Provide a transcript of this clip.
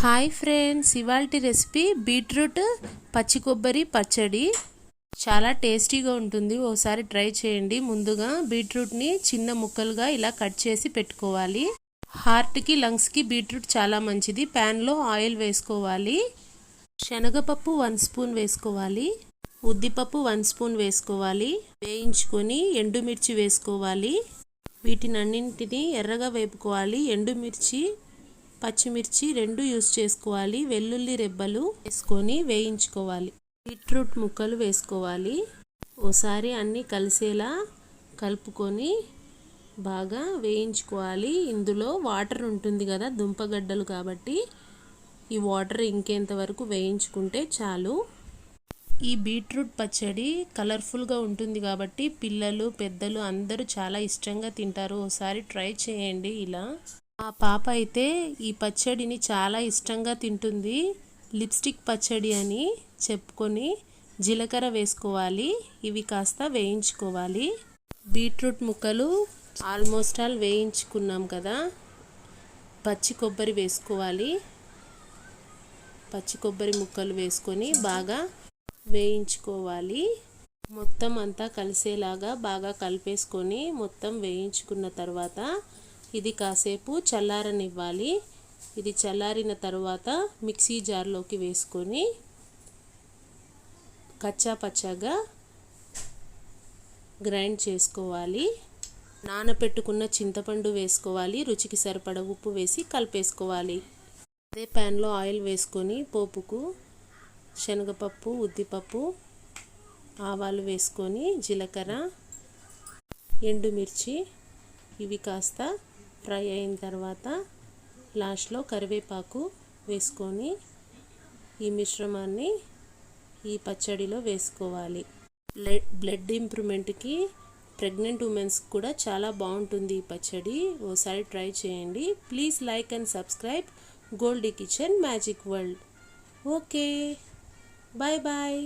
Hi friends ఇవాల్టి recipe beetroot పచ్చి కొబ్బరి పచ్చడి. చాలా టేస్టీగా ఉంటుంది. ఓసారి ట్రై చేయండి. ముందుగా బీట్రూట్ని చిన్న ముక్కలుగా ఇలా కట్ చేసి పెట్టుకోవాలి. హార్ట్కి లంగ్స్కి బీట్రూట్ చాలా మంచిది. ప్యాన్లో ఆయిల్ వేసుకోవాలి. శనగపప్పు వన్ స్పూన్ వేసుకోవాలి. ఉద్దిపప్పు వన్ స్పూన్ వేసుకోవాలి. వేయించుకొని ఎండుమిర్చి వేసుకోవాలి. వీటినన్నింటినీ ఎర్రగా వేపుకోవాలి. ఎండుమిర్చి పచ్చిమిర్చి రెండు యూస్ చేసుకోవాలి వెల్లుల్లి రెబ్బలు వేసుకొని వేయించుకోవాలి. బీట్రూట్ ముక్కలు వేసుకోవాలి. ఓసారి అన్నీ కలిసేలా కలుపుకొని బాగా వేయించుకోవాలి. ఇందులో వాటర్ ఉంటుంది కదా దుంపగడ్డలు కాబట్టి ఈ వాటర్ ఇంకేంత వరకు వేయించుకుంటే చాలు. ఈ బీట్రూట్ పచ్చడి కలర్ఫుల్గా ఉంటుంది కాబట్టి పిల్లలు పెద్దలు అందరూ చాలా ఇష్టంగా తింటారు. ఒకసారి ట్రై చేయండి ఇలా. మా పాప అయితే ఈ పచ్చడిని చాలా ఇష్టంగా తింటుంది. లిప్స్టిక్ పచ్చడి అని చెప్పుకొని జీలకర్ర వేసుకోవాలి. ఇవి కాస్త వేయించుకోవాలి. బీట్రూట్ ముక్కలు ఆల్మోస్ట్ ఆల్ వేయించుకున్నాం కదా. పచ్చి కొబ్బరి వేసుకోవాలి. పచ్చి కొబ్బరి ముక్కలు వేసుకొని బాగా వేయించుకోవాలి. మొత్తం అంతా కలిసేలాగా బాగా కలిపేసుకొని మొత్తం వేయించుకున్న తర్వాత ఇది కాసేపు చల్లారనివ్వాలి. ఇది చల్లారిన తర్వాత మిక్సీ జార్లోకి వేసుకొని కచ్చా పచ్చాగా గ్రైండ్ చేసుకోవాలి. నానపెట్టుకున్న చింతపండు వేసుకోవాలి. రుచికి సరిపడ ఉప్పు వేసి కలిపేసుకోవాలి. అదే ప్యాన్లో ఆయిల్ వేసుకొని పోపుకు శనగపప్పు ఉద్దిపప్పు ఆవాలు వేసుకొని జీలకర్ర ఎండుమిర్చి ఇవి కాస్త ఫ్రై అయిన తర్వాత లాస్ట్లో కరివేపాకు వేసుకొని ఈ మిశ్రమాన్ని ఈ పచ్చడిలో వేసుకోవాలి. బ్లడ్ బ్లడ్ ఇంప్రూవ్మెంట్కి ప్రెగ్నెంట్ ఉమెన్స్ కూడా చాలా బాగుంటుంది ఈ పచ్చడి. ఓసారి ట్రై చేయండి. Please like and subscribe Goldie kitchen magic world. Okay. Bye bye.